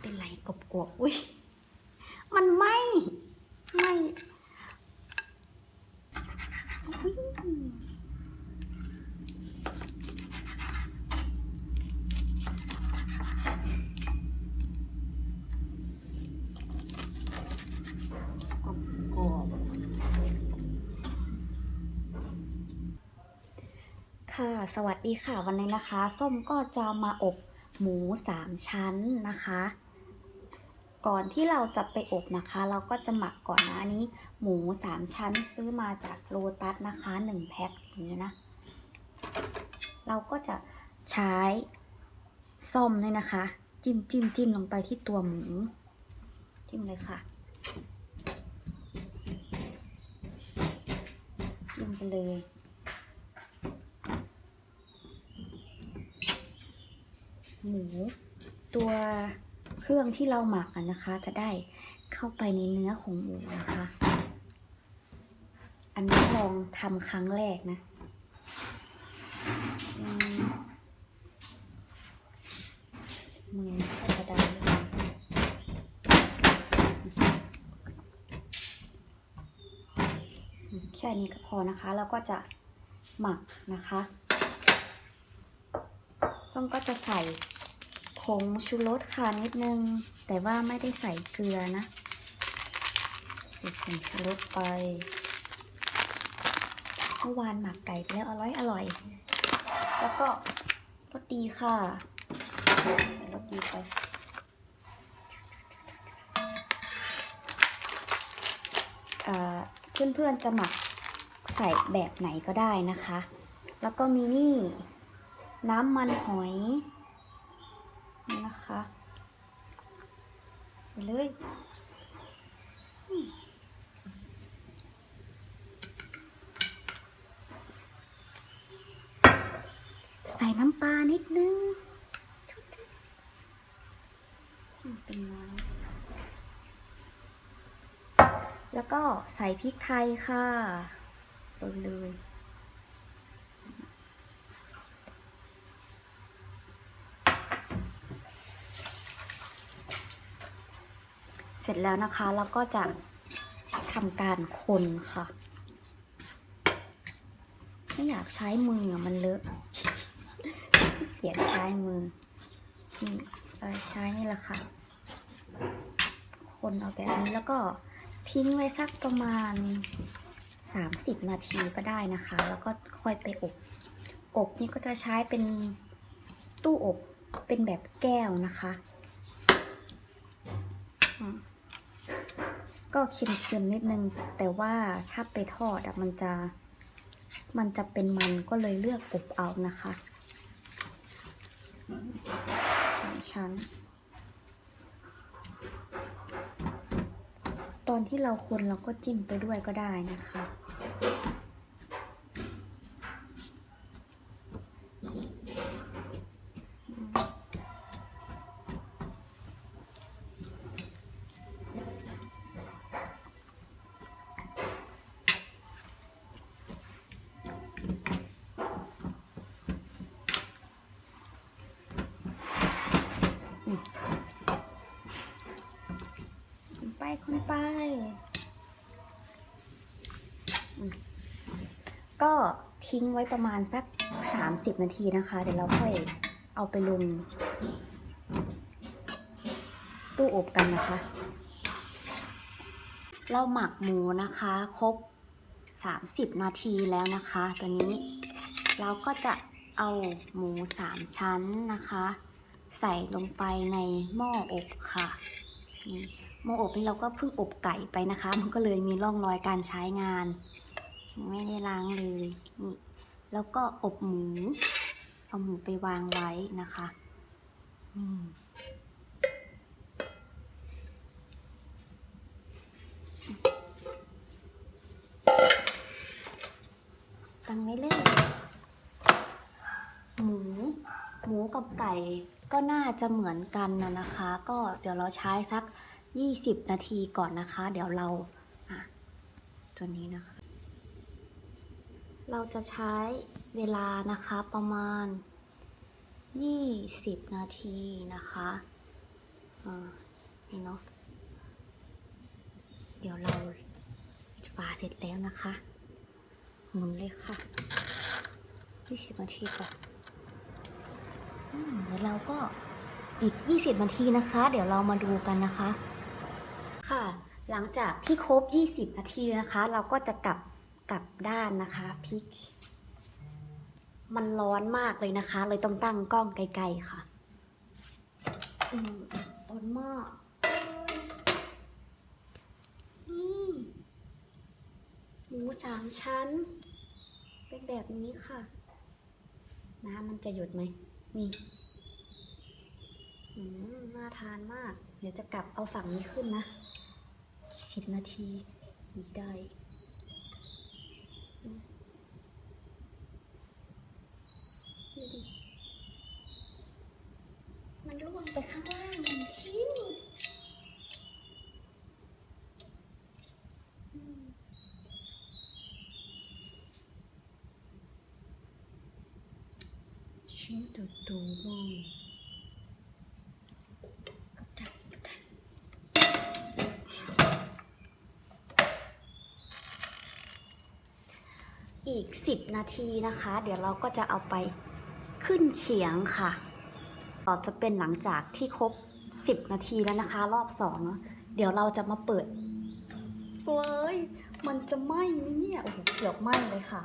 เป็นไรกบกบอุ้ยมันไม่ไม่กบกบค่ะสวัสดีค่ะวันนี้นะคะ ส้มก็จะมาอบหมูสามชั้นนะคะ ก่อนที่เราจะไปอบนะคะ เราก็จะหมักก่อนนะอันนี้ หมูสามชั้นซื้อมาจากโลตัสนะคะหนึ่งแพ็คอย่างนี้นะ เราก็จะใช้ส้มเนี่ยนะคะ จิ้มจิ้มจิ้มลงไปที่ตัวหมู จิ้มเลยค่ะ จิ้มไปเลยหมูตัว เครื่องที่เราหมักอะนะคะ จะได้เข้าไปในเนื้อของหมูนะคะ อันนี้ลองทำครั้งแรกนะมือจะได้หรือเปล่าแค่นี้ก็พอนะคะ แล้วก็จะหมักนะคะ ส้มก็จะใส่ งชูรสค่ะนิดนึง แต่ว่าไม่ได้ใส่เกลือนะใส่ผงชูรสไปเมื่อวานหมักไก่ไปแล้วอร่อยอร่อย แล้วก็รสดีค่ะรสดีไปเอ่อเพื่อนๆจะหมักใส่แบบไหนก็ได้นะคะ แล้วก็มีนี่ น้ำมันหอย นี่นะคะไปเลยอืม ใส่น้ำปลานิดนึง เป็นน้ำแล้วก็ใส่พริกไทยค่ะลงเลย ร็จแล้วนะคะเราก็จะทำการคนค่ะ ไม่อยากใช้มือมันเลอะเกียจใช้มือ นี่ใช้นี่แหละค่ะ คนเอาแบบนี้แล้วก็ทิ้งไว้สักประมาณ 30 นาทีก็ได้นะคะ แล้วก็ค่อยไปอบ อบนี่ก็จะใช้เป็นตู้อบเป็นแบบแก้วนะคะอืม ก็เค็มๆนิดนึง แต่ว่าถ้าไปทอดอะมันจะ มันจะเป็นมันก็เลยเลือกอบเอานะคะสามชั้น ตอนที่เราคนเราก็จิ้มไปด้วยก็ได้นะคะ ก็ทิ้งไว้ประมาณสัก 30 นาทีนะคะ เดี๋ยวเราค่อยเอาไปลงตู้อบกันนะคะ เราหมักหมูนะคะ ครบ 30 นาทีแล้วนะคะ ตัวนี้เราก็จะเอาหมู 3 ชั้นนะคะ ใส่ลงไปในหม้ออบค่ะหม้ออบนี่เราก็เพิ่งอบไก่ไปนะคะ มันก็เลยมีร่องรอยการใช้งาน ไม่ได้ล้างเลยนี่แล้วก็อบหมู เอาหมูไปวางไว้นะคะนี่ตั้งไว้เลยหมู หมูกับไก่ก็น่าจะเหมือนกันนะนะคะ ก็เดี๋ยวเราใช้สัก 20 นาทีก่อนนะคะ เดี๋ยวเราอะตัวนี้นะคะ เราจะใช้เวลานะคะประมาณ 20 นาทีนะคะอ่านี่เนาะเดี๋ยวเราปิดฝาเสร็จแล้วนะคะหมุนเลยค่ะ20นาทีก่อนอืมเดี๋ยวเราก็อีก 20 นาทีนะคะ เดี๋ยวเรามาดูกันนะคะ ค่ะ หลังจากที่ครบ 20 นาทีนะคะ เราก็จะกลับ กลับด้านนะคะพลิก มันร้อนมากเลยนะคะ เลยต้องตั้งกล้องไกลๆค่ะอืมร้อนมากนี่หมูสามชั้น เป็นแบบนี้ค่ะ น้ำมันจะหยุดไหม นี่น่าทานมาก เดี๋ยวจะกลับเอาฝั่งนี้ขึ้นนะสิบนาทีอีกได้ มันร่วงไปข้างล่างหนึ่งชิ้นชิ้นตัวๆเลยกับดักกับดัก อีกสิบนาทีนะคะ เดี๋ยวเราก็จะเอาไปขึ้นเขียงค่ะต่อจะเป็นหลังจากที่ครบ 10 นาทีแล้วนะคะ รอบสองเนอะเดี๋ยวเราจะมาเปิดเฟ้ยมันจะไหม้ไหมเนี่ยโอ้โหเกือบไหม้เลยค่ะ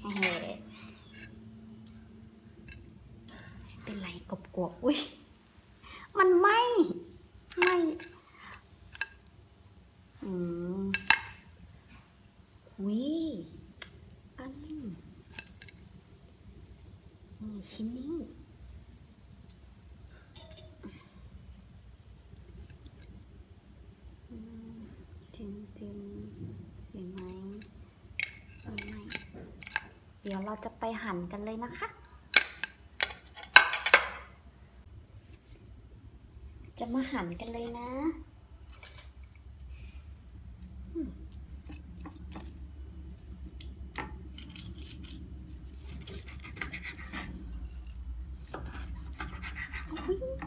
แหมเป็นไรกบกบอุ้ยมันไหม้ไหม้อืมวิอันนี้นี่ ชิ้นนี้อืมจึงจึงเห็นไหมเออไม่เดี๋ยวเราจะไปหั่นกันเลยนะคะ จะมาหั่นกันเลยนะ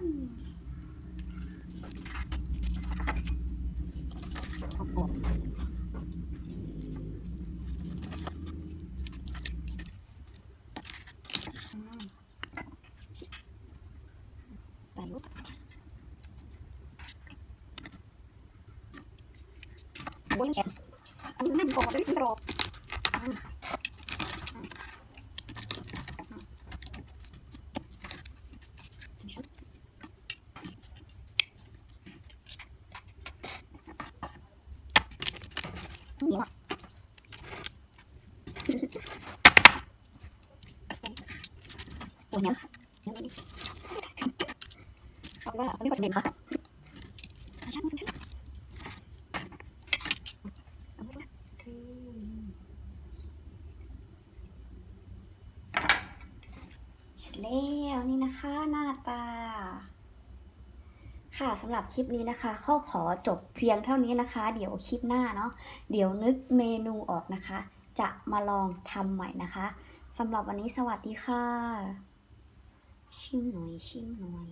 อุ๊ยโอ้โหอืมชิไปลุกบนแขนอันนี้นั่นก่อนเลยไม่รออืมอืมอืมเหนียวอะ โอ้ยเนี่ย ว่าเอาไม่ประเด็นค่ะเอาช่างมันช่างเอาไว้ว่าอืมเสร็จแล้วนี่นะคะหน้าตา ค่ะสำหรับคลิปนี้นะคะข้อขอจบเพียงเท่านี้นะคะ เดี๋ยวคลิปหน้าเนาะเดี๋ยวนึกเมนูออกนะคะ จะมาลองทำใหม่นะคะสำหรับวันนี้สวัสดีค่ะ ชิมหน่อยชิมหน่อย